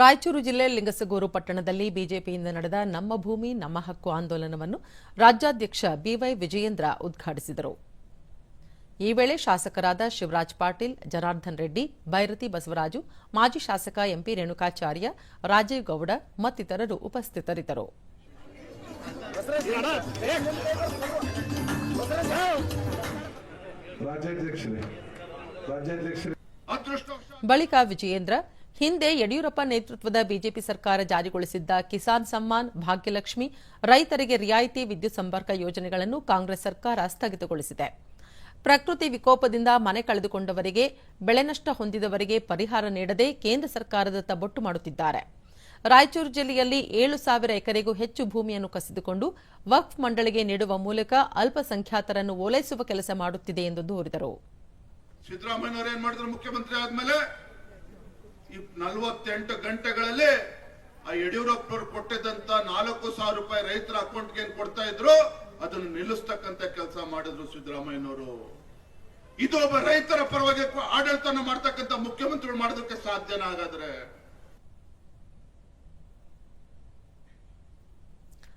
ರಾಯಚೂರು ಜಿಲ್ಲೆ ಲಿಂಗಸಗೂರು ಪಟ್ಟಣದಲ್ಲಿ ಬಿಜೆಪಿಯಿಂದ ನಡೆದ ನಮ್ಮ ಭೂಮಿ ನಮ್ಮ ಹಕ್ಕು ಆಂದೋಲನವನ್ನು ರಾಜ್ಯಾಧ್ಯಕ್ಷ ಬಿವೈ ವಿಜಯೇಂದ್ರ ಉದ್ಘಾಟಿಸಿದರು. ಈ ವೇಳೆ ಶಾಸಕರಾದ ಶಿವರಾಜ್ ಪಾಟೀಲ್ ಜನಾರ್ದನ್ ರೆಡ್ಡಿ ಭೈರತಿ ಬಸವರಾಜು ಮಾಜಿ ಶಾಸಕ ಎಂಪಿ ರೇಣುಕಾಚಾರ್ಯ ರಾಜೀವ್ ಗೌಡ ಮತ್ತಿತರರು ಉಪಸ್ಥಿತರಿದ್ದರು. ಬಳಿಕ ವಿಜಯೇಂದ್ರ ಹಿಂದೆ ಯಡಿಯೂರಪ್ಪ ನೇತೃತ್ವದ ಬಿಜೆಪಿ ಸರ್ಕಾರ ಜಾರಿಗೊಳಿಸಿದ್ದ ಕಿಸಾನ್ ಸಮ್ಮಾನ್ ಭಾಗ್ಯಲಕ್ಷ್ಮಿ ರೈತರಿಗೆ ರಿಯಾಯಿತಿ ವಿದ್ಯುತ್ ಸಂಪರ್ಕ ಯೋಜನೆಗಳನ್ನು ಕಾಂಗ್ರೆಸ್ ಸರ್ಕಾರ ಸ್ಥಗಿತಗೊಳಿಸಿದೆ. ಪ್ರಕೃತಿ ವಿಕೋಪದಿಂದ ಮನೆ ಕಳೆದುಕೊಂಡವರಿಗೆ, ಬೆಳೆ ನಷ್ಟ ಹೊಂದಿದವರಿಗೆ ಪರಿಹಾರ ನೀಡದೆ ಕೇಂದ್ರ ಸರ್ಕಾರದ ತಬ್ಬೊಟ್ಟು ಮಾಡುತ್ತಿದ್ದಾರೆ. ರಾಯಚೂರು ಜಿಲ್ಲೆಯಲ್ಲಿ ಏಳು ಸಾವಿರ ಎಕರೆಗೂ ಹೆಚ್ಚು ಭೂಮಿಯನ್ನು ಕಸಿದುಕೊಂಡು ವಕ್ಫ್ ಮಂಡಳಿಗೆ ನೀಡುವ ಮೂಲಕ ಅಲ್ಪಸಂಖ್ಯಾತರನ್ನು ಓಲೈಸುವ ಕೆಲಸ ಮಾಡುತ್ತಿದೆ ಎಂದು ದೂರಿದರು ಸಿದ್ದರಾಮಯ್ಯನವರು ಏನ್ ಮಾಡಿದ್ರು ಮುಖ್ಯಮಂತ್ರಿ ಆದ್ಮೇಲೆ ಈ ನಲ್ವತ್ತೆಂಟು ಗಂಟೆಗಳಲ್ಲಿ ಆ ಯಡಿಯೂರಪ್ಪನವರು ಕೊಟ್ಟಿದ್ದಂತ ನಾಲ್ಕು ಸಾವಿರ ರೂಪಾಯಿ ರೈತರ ಅಕೌಂಟ್ಗೆ ಏನ್ ಕೊಡ್ತಾ ಇದ್ರು? ಅದನ್ನು ನಿಲ್ಲಿಸ್ತಕ್ಕಂತ ಕೆಲಸ ಮಾಡಿದ್ರು ಸಿದ್ದರಾಮಯ್ಯನವರು. ಇದು ಒಬ್ಬ ರೈತರ ಪರವಾಗಿ ಆಡಳಿತನ ಮಾಡ್ತಕ್ಕಂತ ಮುಖ್ಯಮಂತ್ರಿಗಳು ಮಾಡೋದಕ್ಕೆ ಸಾಧ್ಯನ ಹಾಗಾದ್ರೆ?